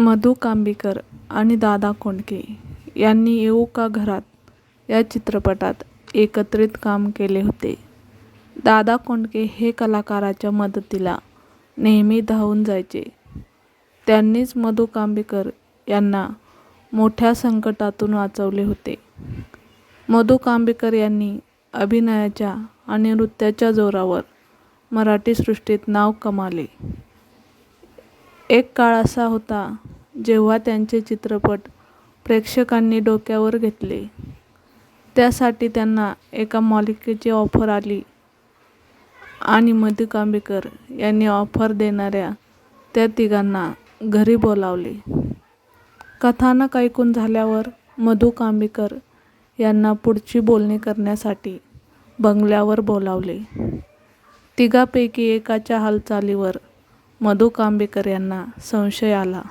मधु कांबीकर आणि दादा कोंडके यांनी येऊ का घरात या चित्रपटात एकत्रित काम केले होते. दादा कोंडके हे कलाकाराच्या मदतीला नेहमी धावून जायचे. त्यांनीच मधु कांबीकर यांना मोठ्या संकटातून वाचवले होते. मधु कांबीकर यांनी अभिनयाच्या आणि नृत्याच्या जोरावर मराठी सृष्टीत नाव कमाले एक काळ असा होता जेव्हा त्यांचे चित्रपट प्रेक्षकांनी डोक्यावर घेतले. त्यासाठी त्यांना एका मालिकेची ऑफर आली आणि मधुकांबीकर यांनी ऑफर देणाऱ्या त्या तिघांना घरी बोलावले. कथानक ऐकून झाल्यावर मधुकांबीकर यांना पुढची बोलणी करण्यासाठी बंगल्यावर बोलावले. तिघापैकी एकाच्या हालचालीवर मधुकांबीकर यांना संशय आला.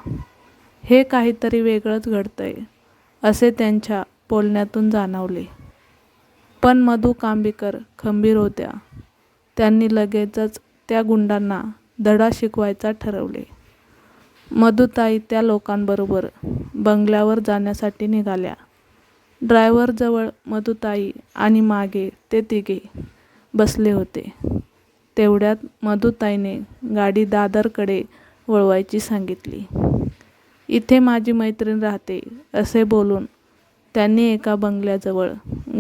हे काहीतरी वेगळंच घडतंय असे त्यांच्या बोलण्यातून जाणवले. पण मधुकांबीकर खंबीर होत्या. त्यांनी लगेचच त्या गुंडांना धडा शिकवायचा ठरवले. मधुताई त्या लोकांबरोबर बंगल्यावर जाण्यासाठी निघाल्या. ड्रायव्हरजवळ मधुताई आणि मागे ते तिघे बसले होते. तेवढ्यात मधुताईने गाडी दादरकडे वळवायची सांगितली. इथे माझी मैत्रीण राहते असे बोलून त्यांनी एका बंगल्याजवळ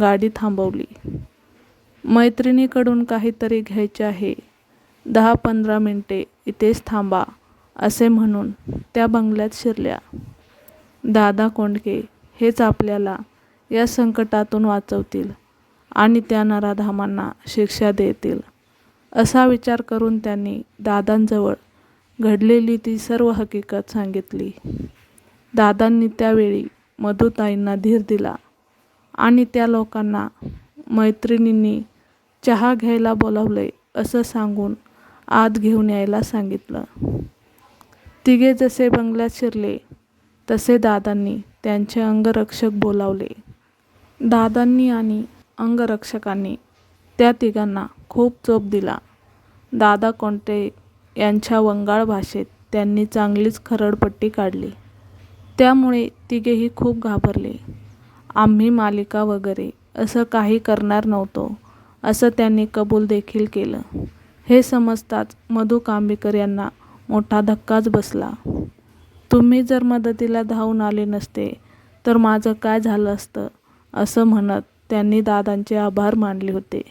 गाडी थांबवली. मैत्रिणीकडून काहीतरी घ्यायचे आहे. दहा-पंधरा मिनटे इथेच थांबा असे म्हणून त्या बंगल्यात शिरल्या. दादा कोंडके हेच आपल्याला या संकटातून वाचवतील आणि त्या नराधामांना शिक्षा देतील असा विचार करून त्यांनी दादांजवळ घडलेली ती सर्व हकीकत सांगितली. दादांनी त्यावेळी मधुताईंना धीर दिला आणि त्या लोकांना मैत्रिणींनी चहा घ्यायला बोलावले असं सांगून आत घेऊन यायला सांगितलं. तिघे जसे बंगल्यात शिरले तसे दादांनी त्यांचे अंगरक्षक बोलावले. दादांनी आणि अंगरक्षकांनी त्या तिघांना खूप चोप दिला. दादा कोंडके यांच्या वंगाळ भाषेत त्यांनी चांगलीच खरडपट्टी काढली. त्यामुळे तिघेही खूप घाबरले. आम्ही मालिका वगैरे असं काही करणार नव्हतो असं त्यांनी कबूल देखील केलं. हे समजताच मधु कांबीकर यांना मोठा धक्काच बसला. तुम्ही जर मदतीला धावून आले नसते तर माझं काय झालं असतं असं म्हणत त्यांनी दादांचे आभार मानले होते.